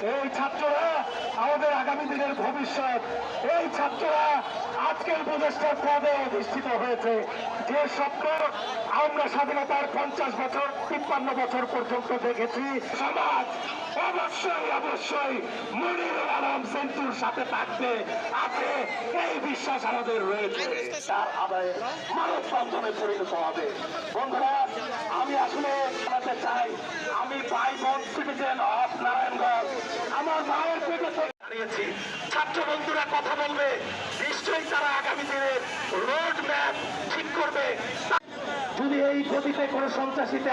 এই ছাত্ররা আমাদের আগামী দিনের ভবিষ্যৎ। এই ছাত্ররা আজকের প্রদেশটার পদে অধিষ্ঠিত হয়েছে। যে স্বপ্ন আমরা স্বাধীনতার পঞ্চাশ বছর, তিপ্পান্ন বছর পর্যন্ত দেখেছি, সমাজ অবশ্যই অবশ্যই মনির আলম সেন্টুর সাথে থাকবে। আছে এই বিশ্বাস আমাদের রয়েছে। তার আদায়ে মানব বন্ধনে পরিণত হবে। বন্ধুরা, আমি আসলে চাই, আমি ভাই বোন সিটিজেন মায়ের পেটে দাঁড়িয়েছি ছাত্র বন্ধুরা কথা বলবে, নিশ্চয়ই তারা আগামী দিনে রোড ম্যাপ ঠিক করবে। যদি এই গতিতে কোনো সন্ত্রাসীতে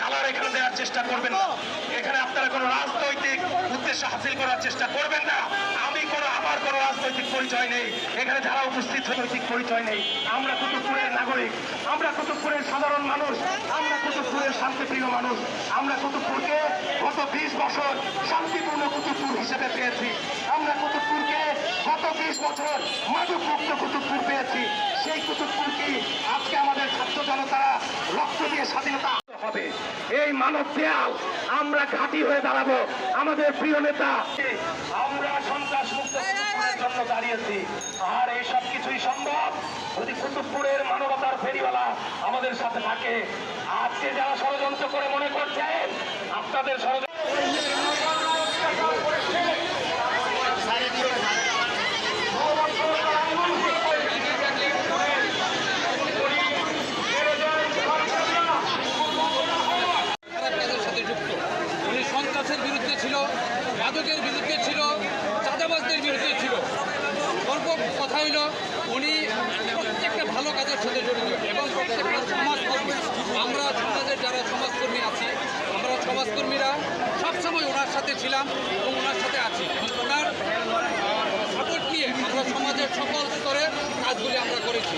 কালার এখানে দেওয়ার চেষ্টা করবেন না। এখানে আপনারা কোনো রাজনৈতিক উদ্দেশ্য হাসিল করার চেষ্টা করবেন না। আমি কোনো, আমার কোনো রাজনৈতিক পরিচয় নেই। এখানে যারা উপস্থিত রাজনৈতিক পরিচয় নেই, আমরা কুতুবপুরের নাগরিক। আমরা কুতুবপুরের সাধারণ মানুষ। আমরা কুতুবপুরের শান্তিপ্রিয় মানুষ। আমরা কুতুবপুরকে গত বিশ বছর শান্তিপূর্ণ কুতুবপুর হিসেবে পেয়েছি। আমরা কুতুবপুরকে গত বিশ বছর মাদকমুক্ত কুতুবপুর পেয়েছি। সেই কুতুবপুরকে আজকে আমাদের ছাত্র জনতারা রক্ত দিয়ে স্বাধীনতা হবে? এই মানব দেয়াল আমরা ঘাঁটি হয়ে দাঁড়াবো। আমাদের প্রিয় নেতা। আমরা সন্ত্রাস মুক্ত জন্য দাঁড়িয়েছি। আর এই সব কিছুই সম্ভব যদি কুতুবপুরের মানবতার ফেরিওয়ালা আমাদের সাথে থাকে। আজকে যারা ষড়যন্ত্র করে মনে করছেন আপনাদের ষড়যন্ত্র খারাপ কাজের সাথে যুক্ত উনি সন্ত্রাসের বিরুদ্ধে ছিল মাদকের বিরুদ্ধে ছিল, চাঁদাবাজদের বিরুদ্ধে ছিল। গল্প কথা হইল, উনি প্রত্যেকটা ভালো কাজের সাথে জড়িত এবং প্রত্যেকটা সমাজকর্মী আমরা সমাজের যারা সমাজকর্মী আছি, আমরা সমাজকর্মীরা সবসময় ওনার সাথে ছিলাম এবং ওনার সাথে আছি। ওনার সাপোর্ট নিয়ে আমরা সমাজের সকল স্তরে কাজগুলি আমরা করেছি।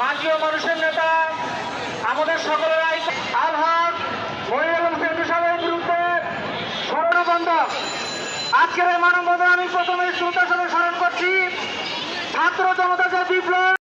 মাঝিও মানুষের নেতা আমাদের সকলের আজকের এই মানববন্ধন আমি প্রথমে শ্রোতা স্মরণ করছি। ছাত্র জনতা যে বিপ্লব